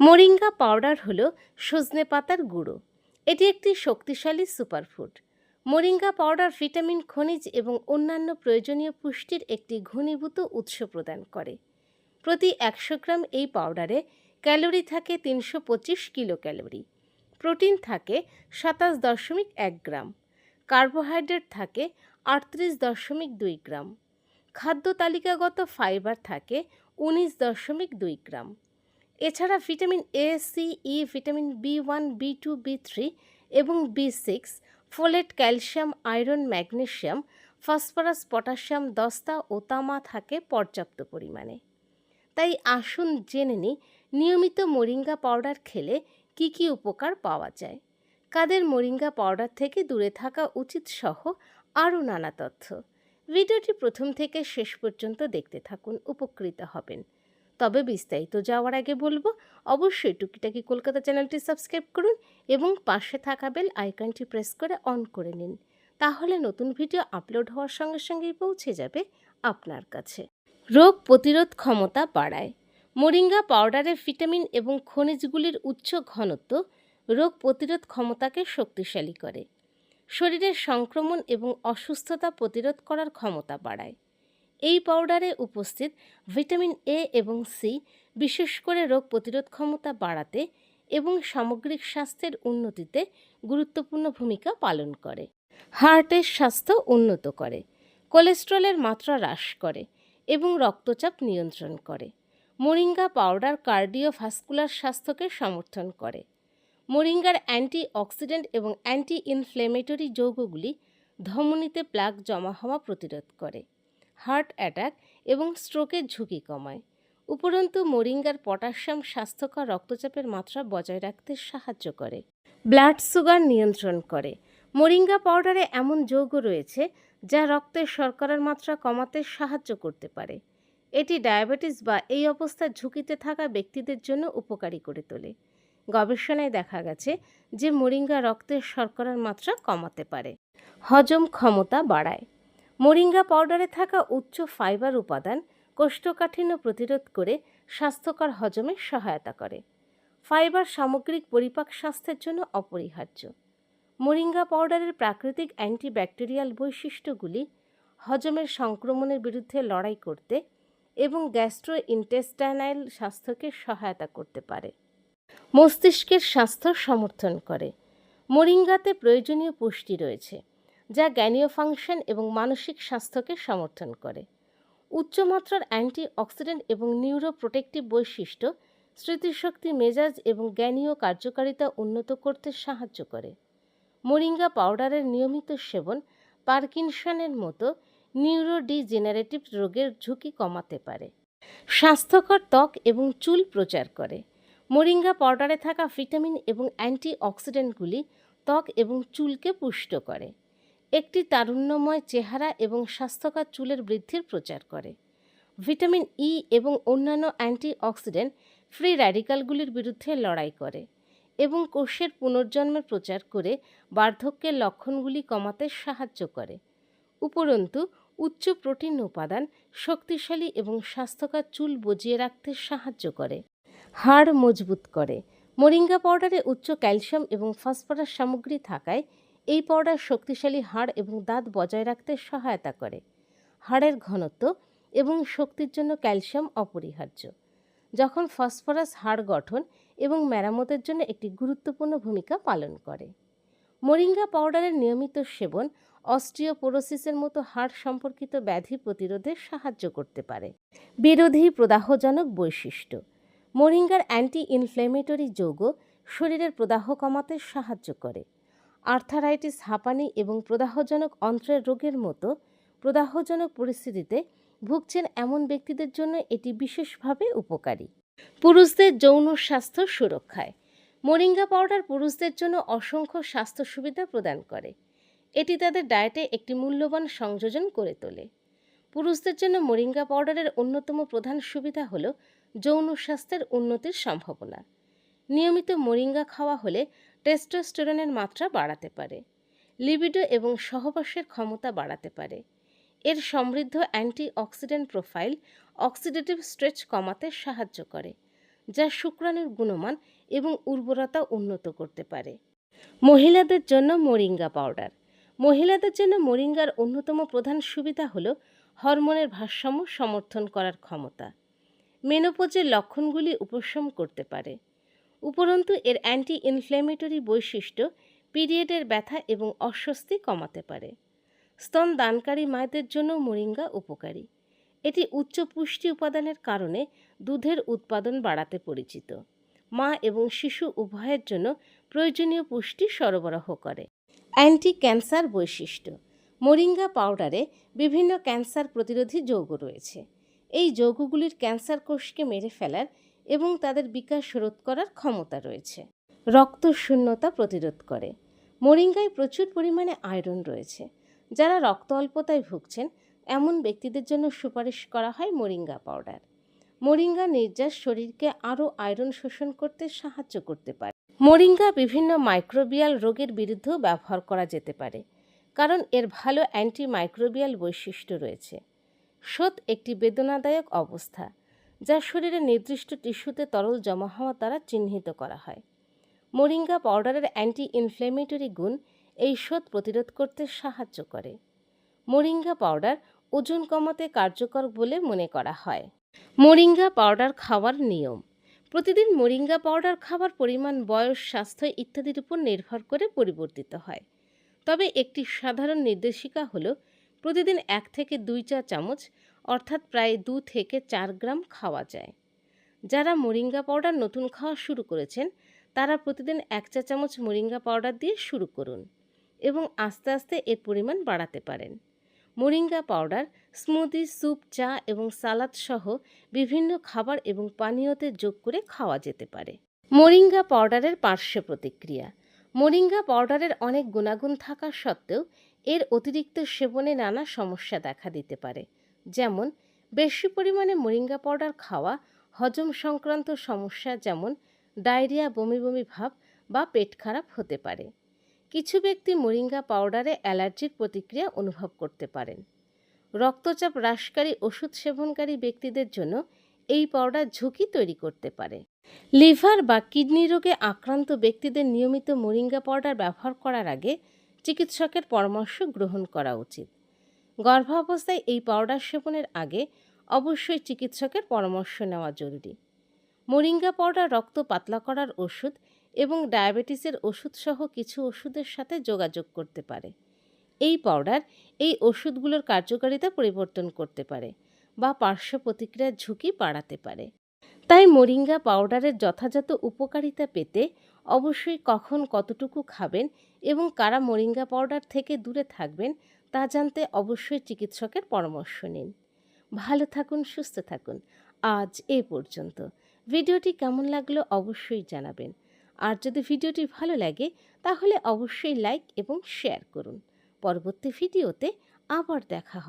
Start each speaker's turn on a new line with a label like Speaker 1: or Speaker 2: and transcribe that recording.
Speaker 1: Moringa powder হলো সজনে পাতার গুঁড়ো। এটি একটি শক্তিশালী সুপারফুড মোরিঙ্গা পাউডার ভিটামিন খনিজ এবং অন্যান্য প্রয়োজনীয় পুষ্টির একটি ঘনীভূত উৎস প্রদান করে। প্রতি একশো গ্রাম এই পাউডারে ক্যালোরি থাকে তিনশো পঁচিশ কিলো ক্যালোরি প্রোটিন থাকে সাতাশ দশমিক এক গ্রাম। কার্বোহাইড্রেট থাকে আটত্রিশ দশমিক দুই গ্রাম। খাদ্য তালিকাগত ফাইবার থাকে উনিশ দশমিক দুই গ্রাম। এছাড়া vitamin A C E vitamin B one B two B three এবং B six folate calcium iron magnesium phosphorus potassium দস্তা ও তামা থাকে পর্যাপ্ত পরিমাণে। তাই আসুন জেনে নিই, নিয়মিত মোরিঙ্গা পাউডার খেলে কি কি উপকার পাওয়া যায়। কাদের মোরিঙ্গা পাউডার থেকে দূরে থাকা উচিত সহ আরও নানা তথ্য। ভিডিওটি প্রথম থেকে শেষ পর্যন্ত দেখতে থাকুন, উপকৃত হবেন। তবে বিস্তারিত যাওয়ার আগে বলব, অবশ্যই টুকিটাকি কলকাতা চ্যানেলটি সাবস্ক্রাইব করুন এবং পাশে থাকা বেল আইকনটি প্রেস করে অন করে নিন। তাহলে নতুন ভিডিও আপলোড হওয়ার সঙ্গে সঙ্গেই পৌঁছে যাবে আপনার কাছে। রোগ প্রতিরোধ ক্ষমতা বাড়ায়। মোরিঙ্গা পাউডারের ভিটামিন এবং খনিজগুলির উচ্চ ঘনত্ব রোগ প্রতিরোধ ক্ষমতাকে শক্তিশালী করে। শরীরের সংক্রমণ এবং অসুস্থতা প্রতিরোধ করার ক্ষমতা বাড়ায়। এই পাউডারে উপস্থিত ভিটামিন এ এবং সি বিশেষ করে রোগ প্রতিরোধ ক্ষমতা বাড়াতে এবং সামগ্রিক স্বাস্থ্যের উন্নতিতে গুরুত্বপূর্ণ ভূমিকা পালন করে। হার্টের স্বাস্থ্য উন্নত করে, কোলেস্ট্রলের মাত্রা হ্রাস করে এবং রক্তচাপ নিয়ন্ত্রণ করে। মোরিঙ্গা পাউডার কার্ডিওভাস্কুলার স্বাস্থ্যকে সমর্থন করে। মোরিঙ্গার অ্যান্টি অক্সিডেন্ট এবং অ্যান্টি ইনফ্লেমেটরি যৌগগুলি ধমনীতে প্লাক জমা হওয়া প্রতিরোধ করে, হার্ট অ্যাটাক এবং স্ট্রোকের ঝুঁকি কমায়। উপরন্তু, মোরিঙ্গার পটাশিয়াম স্বাস্থ্যকর রক্তচাপের মাত্রা বজায় রাখতে সাহায্য করে, ব্লাড সুগার নিয়ন্ত্রণ করে। মোরিঙ্গা পাউডারে এমন যৌগ রয়েছে যা রক্তের শর্করার মাত্রা কমাতে সাহায্য করতে পারে। এটি ডায়াবেটিস বা এই অবস্থার ঝুঁকিতে থাকা ব্যক্তিদের জন্য উপকারী করে তোলে। গবেষণায় দেখা গেছে যে মোরিঙ্গা রক্তের শর্করার মাত্রা কমাতে পারে। হজম ক্ষমতা বাড়ায়। মোরিঙ্গা পাউডারে থাকা উচ্চ ফাইবার উপাদান কোষ্ঠকাঠিন্য প্রতিরোধ করে স্বাস্থ্যকর হজমে সহায়তা করে। ফাইবার সামগ্রিক পরিপাক স্বাস্থ্যের জন্য অপরিহার্য। মোরিঙ্গা পাউডারের প্রাকৃতিক অ্যান্টিব্যাকটেরিয়াল বৈশিষ্ট্যগুলি হজমের সংক্রমণের বিরুদ্ধে লড়াই করতে এবং গ্যাস্ট্রো ইন্টেস্টাইনাল স্বাস্থ্যকে সহায়তা করতে পারে। মস্তিষ্কের স্বাস্থ্য সমর্থন করে। মোরিঙ্গাতে প্রয়োজনীয় পুষ্টি রয়েছে, যা জ্ঞানীয় ফাংশন এবং মানসিক স্বাস্থ্যকে সমর্থন করে। উচ্চমাত্রার অ্যান্টি অক্সিডেন্ট এবং নিউরো প্রোটেক্টিভ বৈশিষ্ট্য স্মৃতিশক্তি, মেজাজ এবং জ্ঞানীয় কার্যকারিতা উন্নত করতে সাহায্য করে। মোরিঙ্গা পাউডারের নিয়মিত সেবন পার্কিনসনের মতো নিউরোডিজেনারেটিভ রোগের ঝুঁকি কমাতে পারে। স্বাস্থ্যকর ত্বক এবং চুল প্রচার করে। মোরিঙ্গা পাউডারে থাকা ভিটামিন এবং অ্যান্টি অক্সিডেন্টগুলি ত্বক এবং চুলকে পুষ্ট করে। একটি তারুণ্যময় চেহারা এবং স্বাস্থ্যকর চুলের বৃদ্ধির প্রচার করে। ভিটামিন ই এবং অন্যান্য অ্যান্টি অক্সিডেন্ট ফ্রি র্যাডিক্যালগুলির বিরুদ্ধে লড়াই করে এবং কোষের পুনর্জন্মের প্রচার করে বার্ধক্যের লক্ষণগুলি কমাতে সাহায্য করে। উপরন্তু, উচ্চ প্রোটিন উপাদান শক্তিশালী এবং স্বাস্থ্যকর চুল বজিয়ে রাখতে সাহায্য করে। হাড় মজবুত করে। মোরিঙ্গা পাউডারে উচ্চ ক্যালসিয়াম এবং ফসফরাস সামগ্রী থাকায় এই পাউডার শক্তিশালী হাড় এবং দাঁত বজায় রাখতে সহায়তা করে। হাড়ের ঘনত্ব এবং শক্তির জন্য ক্যালসিয়াম অপরিহার্য। যখন ফসফরাস হাড় গঠন এবং মেরামতের জন্য একটি গুরুত্বপূর্ণ ভূমিকা পালন করে। মোরিঙ্গা পাউডারের নিয়মিত সেবন অস্টিওপোরোসিসের মতো হাড় সম্পর্কিত ব্যাধি প্রতিরোধে সাহায্য করতে পারে। বিরোধী প্রদাহজনক বৈশিষ্ট্য। মোরিঙ্গার অ্যান্টি ইনফ্লেমেটরি যৌগ শরীরের প্রদাহ কমাতে সাহায্য করে। আর্থারাইটিস হাঁপানি এবং প্রদাহজনক অন্ত্রের রোগের মতো প্রদাহজনক পরিস্থিতিতে ভুগছেন এমন ব্যক্তিদের জন্য এটি বিশেষভাবে উপকারী। পুরুষদের যৌন স্বাস্থ্য সুরক্ষায়। মোরিঙ্গা পাউডার পুরুষদের জন্য অসংখ্য স্বাস্থ্য সুবিধা প্রদান করে। এটি তাদের ডায়েটে একটি মূল্যবান সংযোজন করে তোলে। পুরুষদের জন্য মোরিঙ্গা পাউডারের অন্যতম প্রধান সুবিধা হল যৌন স্বাস্থ্যের উন্নতির সম্ভাবনা। নিয়মিত মোরিঙ্গা খাওয়া হলে টেস্টোস্টেরনের মাত্রা বাড়াতে পারে লিবিডো এবং সহবাসের ক্ষমতা বাড়াতে পারে। এর সমৃদ্ধ অ্যান্টিঅক্সিডেন্ট প্রোফাইল অক্সিডেটিভ স্ট্রেচ কমাতে সাহায্য করে, যা শুক্রাণুর গুণমান এবং উর্বরতা উন্নত করতে পারে। মহিলাদের জন্য মোরিঙ্গা পাউডার। মহিলাদের জন্য মোরিঙ্গার অন্যতম প্রধান সুবিধা হল হরমোনের ভারসাম্য সমর্থন করার ক্ষমতা। মেনোপোজের লক্ষণগুলি উপশম করতে পারে। উপরন্তু, এর অ্যান্টি ইনফ্ল্যামেটরি বৈশিষ্ট্য পিরিয়ডের ব্যথা এবং অস্বস্তি কমাতে পারে। স্তন দানকারী মায়েদের জন্য মোরিঙ্গা উপকারী। এটি উচ্চ পুষ্টি উপাদানের কারণে দুধের উৎপাদন বাড়াতে পরিচিত। মা এবং শিশু উভয়ের জন্য প্রয়োজনীয় পুষ্টি সরবরাহ করে। অ্যান্টি ক্যান্সার বৈশিষ্ট্য মোরিঙ্গা পাউডারে বিভিন্ন ক্যান্সার প্রতিরোধী যৌগ রয়েছে। এই যৌগগুলির ক্যান্সার কোষকে মেরে ফেলার এবং তাদের বিকাশ রোধ করার ক্ষমতা রয়েছে। রক্ত শূন্যতা প্রতিরোধ করে। মোরিঙ্গায় প্রচুর পরিমাণে আয়রন রয়েছে, যারা রক্ত অল্পতায় ভুগছেন, এমন ব্যক্তিদের জন্য সুপারিশ করা হয় মোরিঙ্গা পাউডার। মোরিঙ্গা নির্যাস শরীরকে আরও আয়রন শোষণ করতে সাহায্য করতে পারে। মোরিঙ্গা বিভিন্ন মাইক্রোবিয়াল রোগের বিরুদ্ধেও ব্যবহার করা যেতে পারে। কারণ এর ভালো অ্যান্টি মাইক্রোবিয়াল বৈশিষ্ট্য রয়েছে। শোথ একটি বেদনাদায়ক অবস্থা, যা শরীরে নির্দিষ্ট টিস্যুতে তরল জমা হওয়া দ্বারা চিহ্নিত করা হয়। মোরিঙ্গা পাউডারের অ্যান্টি ইনফ্ল্যামেটরি গুণ এই শোধ প্রতিরোধ করতে সাহায্য করে। মোরিঙ্গা পাউডার ওজন কমাতে কার্যকর বলে মনে করা হয়। মোরিঙ্গা পাউডার খাওয়ার নিয়ম। প্রতিদিন মোরিঙ্গা পাউডার খাবার পরিমাণ, বয়স, স্বাস্থ্য ইত্যাদির উপর নির্ভর করে পরিবর্তিত হয়। তবে একটি সাধারণ নির্দেশিকা হল প্রতিদিন এক থেকে দুই চা চামচ, অর্থাৎ প্রায় দু থেকে চার গ্রাম খাওয়া যায়। যারা মোরিঙ্গা পাউডার নতুন খাওয়া শুরু করেছেন, তারা প্রতিদিন এক চা চামচ মোরিঙ্গা পাউডার দিয়ে শুরু করুন এবং আস্তে আস্তে এর পরিমাণ বাড়াতে পারেন। মোরিঙ্গা পাউডার, স্মুদি, স্যুপ, চা এবং সালাদ সহ বিভিন্ন খাবার এবং পানীয়তে যোগ করে খাওয়া যেতে পারে। মোরিঙ্গা পাউডারের পার্শ্ব প্রতিক্রিয়া মোরিঙ্গা পাউডারের অনেক গুণাগুণ থাকা সত্ত্বেও এর অতিরিক্ত সেবনে নানা সমস্যা দেখা দিতে পারে। যেমন, বেশি পরিমাণে মোরিঙ্গা পাউডার খাওয়া, হজম সংক্রান্ত সমস্যা যেমন ডায়রিয়া, বমি বমি ভাব বা পেট খারাপ হতে পারে। কিছু ব্যক্তি মোরিঙ্গা পাউডারে অ্যালার্জির প্রতিক্রিয়া অনুভব করতে পারেন। রক্তচাপ হ্রাসকারী ওষুধ সেবনকারী ব্যক্তিদের জন্য এই পাউডার ঝুঁকি তৈরি করতে পারে। লিভার বা কিডনি রোগে আক্রান্ত ব্যক্তিদের নিয়মিত মোরিঙ্গা পাউডার ব্যবহার করার আগে চিকিৎসকের পরামর্শ গ্রহণ করা উচিত। গর্ভাবস্থায় এই পাউডার সেবনের আগে অবশ্যই চিকিৎসকের পরামর্শ নেওয়া জরুরি। মোরিঙ্গা পাউডার রক্ত পাতলা করার ওষুধ এবং ডায়াবেটিসের ওষুধসহ কিছু ওষুধের সাথে যোগাযোগ করতে পারে। এই পাউডার এই ওষুধগুলোর কার্যকারিতা পরিবর্তন করতে পারে। বা পার্শ্ব প্রতিক্রিয়ার ঝুঁকি বাড়াতে পারে। তাই মোরিঙ্গা পাউডারের যথাযথ উপকারিতা পেতে অবশ্যই কখন কতটুকু খাবেন এবং কারা মোরিঙ্গা পাউডার থেকে দূরে থাকবেন তা জানতে অবশ্যই চিকিৎসকের পরামর্শ নিন। ভালো থাকুন, সুস্থ থাকুন। আজ এ পর্যন্ত। ভিডিওটি কেমন লাগল অবশ্যই জানাবেন। আর যদি ভিডিওটি ভালো লাগে, তাহলে অবশ্যই লাইক এবং শেয়ার করুন। পরবর্তী ভিডিওতে আবার দেখা হবে।